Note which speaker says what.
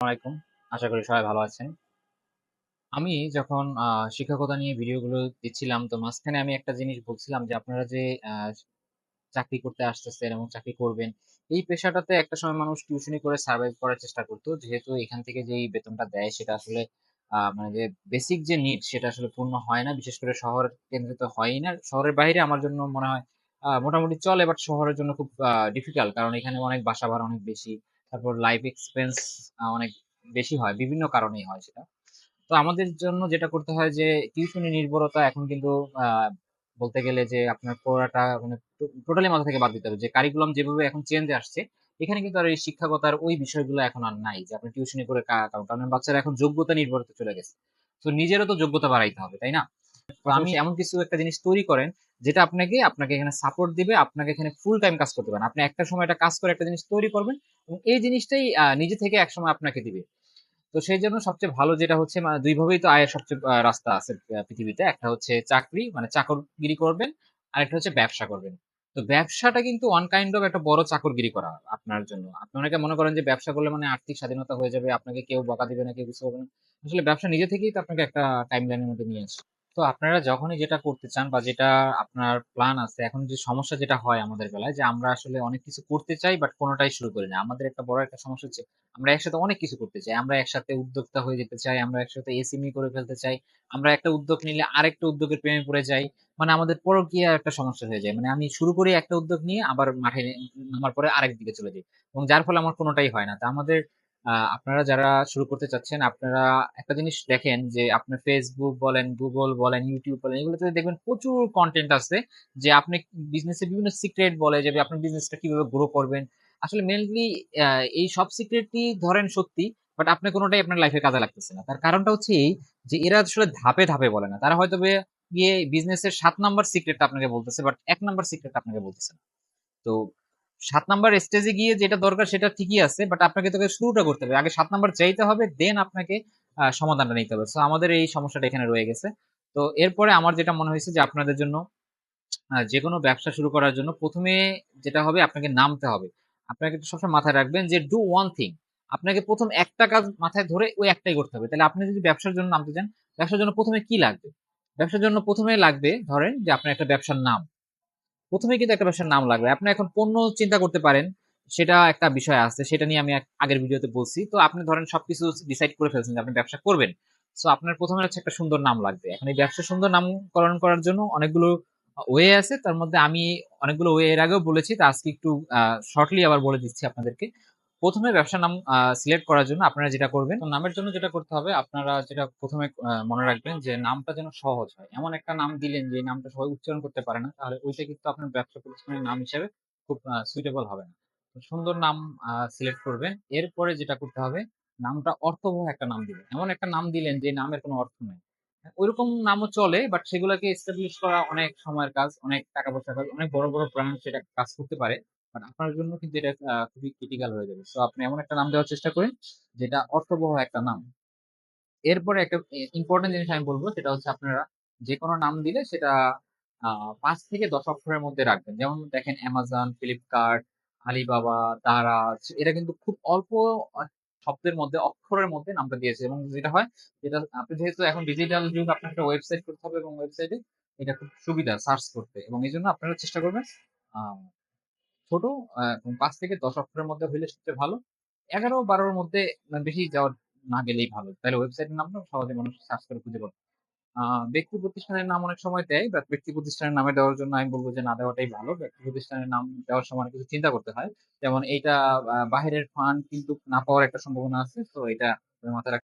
Speaker 1: আলাইকুম। আশা করি সবাই ভালো আছেন। আমি যখন শিক্ষকতা নিয়ে ভিডিওগুলো দিচ্ছিলাম, তো মাঝখানে আমি একটা জিনিস বলছিলাম যে, আপনারা যে চাকরি করতে আসতেছেন এবং চাকরি করবেন, এই পেশাটাতে একটা সময় মানুষ টিউশনি করে সারভাইভ করার চেষ্টা করত। যেহেতু এখান থেকে যেই বেতনটা দেয় সেটা আসলে মানে যে বেসিক যে নিড সেটা আসলে পূর্ণ হয় না। বিশেষ করে শহর কেন্দ্রে তো হয়ই না। শহরের বাইরে আমার জন্য মনে হয় মোটামুটি চলে বাট শহরের জন্য খুব ডিফিকাল্ট। কারণ এখানে অনেক বাসা ভাড়া অনেক বেশি। তারপর লাইফ এক্সপেন্স অনেক বেশি হয়। বিভিন্ন কারণেই হয় সেটা। তো আমাদের জন্য যেটা করতে হয় যে টিউশনি নির্ভরতা এখন কিন্তু বলতে গেলে যে আপনার পড়াটা মানে টোটালি মাথা থেকে বাদ দিতে হবে। যে কারিকুলাম যেভাবে এখন চেঞ্জ আসছে, এখানে কিন্তু আর এই শিক্ষকতার ওই বিষয়গুলো এখন আর নাই। যে আপনি টিউশনি করে কারণ বাচ্চারা এখন যোগ্যতা নির্ভরতা চলে গেছে। তো নিজেরও তো যোগ্যতা বাড়াইতে হবে, তাই না? আমি এমন কিছু একটা জিনিস তৈরি করেন, যেটা আপনাকে আপনাকে এখানে সাপোর্ট দিবে, আপনাকে এখানে ফুল টাইম কাজ করতে পারেন। আপনি একটা সময় একটা কাজ করে একটা জিনিস তৈরি করবেন এবং এই জিনিসটাই নিজে থেকে একসময় আপনাকে দিবে। তো সেইজন্য সবচেয়ে ভালো যেটা হচ্ছে মা ২ ভাবেই তো আয়ের সবচেয়ে রাস্তা আছে পৃথিবীতে। একটা হচ্ছে চাকরি মানে চাকরগিরি করবেন, আরেকটা হচ্ছে ব্যবসা করবেন। তো ব্যবসাটা কিন্তু ওয়ান কাইন্ড অফ একটা বড় চাকরগিরি করা আপনার জন্য। আপনি অনেকে মনে করেন যে ব্যবসা করলে মানে আর্থিক স্বাধীনতা হয়ে যাবে, আপনাকে কেউ বকা দিবে না, কেউ কিছু করবে না। আসলে ব্যবসা নিজে থেকেই তো আপনাকে একটা টাইম লাইনের মধ্যে নিয়ে আসে। তো আপনারা যখনই যেটা করতে চান বা যেটা আপনার প্ল্যান আছে, এখন যে সমস্যা যেটা হয় আমাদের বেলায় যে আমরা আসলে অনেক কিছু করতে চাই বাট কোনোটাই শুরু করি না। আমাদের একটা বড় একটা সমস্যা হচ্ছে আমরা একসাথে অনেক কিছু করতে চাই। আমরা একসাথে উদ্যোক্তা হয়ে যেতে চাই, আমরা একসাথে এসএমই করে ফেলতে চাই। আমরা একটা উদ্যোগ নিলে আরেকটা উদ্যোগের প্রেমে পড়ে যাই। মানে আমাদের পরকীয়া একটা সমস্যা হয়ে যায়। মানে আমি শুরু করি একটা উদ্যোগ নিয়ে আবার মাঠে নামার পরে আরেক দিকে চলে যাই। এবং যার ফলে আমার কোনোটাই হয় না। তা আমাদের আপনারা যারা শুরু করতে চাচ্ছেন, আপনারা একটা জিনিস দেখেন যে আপনার Facebook বলেন, গুগল বলেন, ইউটিউব বলেন, এগুলোতে দেখবেন প্রচুর কন্টেন্ট আছে যে আপনি বিজনেসের বিভিন্ন সিক্রেট বলে যে আপনি বিজনেসটা কীভাবে গ্রো করবেন। আসলে মেইনলি আ এই সব সিক্রেটই ধরেন সত্যি, বাট আপনি কোনোটাই আপনার লাইফে কাজে লাগতেছে না। তার কারণটা হচ্ছে এই যে এরা আসলে ধাপে, ধাপে বলে না। তারা হয়তো গিয়ে বিজনেসের সাত নাম্বার সিক্রেটটা আপনাকে বলতেছে বাট এক নাম্বার সিক্রেটটা আপনাকে বলতেছে না। তো ৭ নাম্বার স্টেজে গিয়ে যেটা দরকার সেটা ঠিকই আছে। বাট আপনাকে তোকে শুরুটা করতে হবে। আগে সাত নাম্বার চাইতে হবে, দেন আপনাকে সমাধানটা নিতে হবে। সো আমাদের এই সমস্যাটা এখানে রয়ে গেছে। তো এরপরে আমার যেটা মনে হয়েছে যে আপনাদের জন্য যে কোনো ব্যবসা শুরু করার জন্য প্রথমে যেটা হবে আপনাকে নামতে হবে। আপনাকে সবসময় মাথায় রাখবেন যে ডু ওয়ান থিং। আপনাকে প্রথম একটা কাজ মাথায় ধরে ওই একটাই করতে হবে। তাহলে আপনি যদি ব্যবসার জন্য নামতে চান, ব্যবসার জন্য ১ম এ কি লাগবে? ব্যবসার জন্য ১ম এ লাগবে ধরেন যে আপনার একটা ব্যবসার নাম। ১ম এই কিন্তু একটা ব্যবসার নাম লাগবে। আপনি এখন পণ্য চিন্তা করতে পারেন, সেটা একটা বিষয় আছে। সেটা নিয়ে আমি আগের ভিডিওতে বলছি। তো আপনি ধরেন সবকিছু ডিসাইড করে ফেলছেন যে আপনি ব্যবসা করবেন। সো আপনার প্রথমে হচ্ছে একটা সুন্দর নাম লাগবে। এখন এই ব্যবসার সুন্দর নামকরণ করার জন্য অনেকগুলো ওয়ে আছে। তার মধ্যে আমি অনেকগুলো ওয়ে এর আগেও বলেছি। তা আজকে একটু শর্টলি আবার বলে দিচ্ছি আপনাদেরকে। ১ম এ ব্যবসার নাম সিলেক্ট করার জন্য আপনারা যেটা করবেন, তো নামের জন্য যেটা করতে হবে আপনারা যেটা ১ম এ মনে রাখবেন যে নামটা যেন সহজ হয়। এমন একটা নাম দিলেন যে নামটা সবাই উচ্চারণ করতে পারে না। তাহলে ওইটা কিন্তু আপনার ব্যবসা প্রতিষ্ঠানের নাম হিসেবে খুব সুইটেবল হবে না। সুন্দর নাম সিলেক্ট করবেন। এরপরে যেটা করতে হবে, নামটা অর্থবহ একটা নাম দিবেন। এমন একটা নাম দিলেন যে নামের কোনো অর্থ নেই ওইরকম নামও চলে বাট সেগুলাকে এস্টাবলিশ করা অনেক সময়ের কাজ, অনেক টাকা পয়সার কাজ, অনেক বড়, বড় ব্র্যান্ড সেটা কাজ করতে পারে। বাট আপনার জন্য কিন্তু এটা খুবই ক্রিটিক্যাল হয়ে যাবে। সো আপনি এমন একটা নাম দেওয়ার চেষ্টা করেন, যেটা অর্থবহ একটা নাম। এরপরে একটা ইম্পোর্টেন্ট জিনিস আমি বলব সেটা হচ্ছে আপনারা যেকোনো নাম দিলে সেটা ৫ থেকে ১০ অক্ষরের মধ্যে রাখবেন। যেমন দেখেন Amazon, Flipkart, Alibaba, দারাজ এরা কিন্তু খুব অল্প শব্দের মধ্যে অক্ষরের মধ্যে নামটা দিয়েছে এবং যেটা হয় যেটা আপনি যেহেতু এখন ডিজিটাল যুগ আপনার একটা ওয়েবসাইট করতে হবে এবং ওয়েবসাইটে এটা খুব সুবিধা সার্চ করতে এবং এই জন্য আপনারা চেষ্টা করবেন ছোট ৫ থেকে ১০ অক্ষরের মধ্যে হইলে সবচেয়ে ভালো। ১১-১২ র মধ্যে বেশি যাওয়া না গেলেই ভালো। তাহলে ওয়েবসাইটের নামটা সহজে মানুষ সার্চ করে খুঁজে পাবে। ব্যক্তি প্রতিষ্ঠানের নাম অনেক সময় দেয়, বাট ব্যক্তি প্রতিষ্ঠানের নামে দেওয়ার জন্য আমি বলব যে না দেওয়াটাই ভালো। ব্যক্তি প্রতিষ্ঠানের নাম দেওয়ার সময় অনেক কিছু চিন্তা করতে হয়। যেমন এইটা বাহিরের ফান্ড কিন্তু না পাওয়ার একটা সম্ভাবনা আছে। তো এটা মাথায় রাখ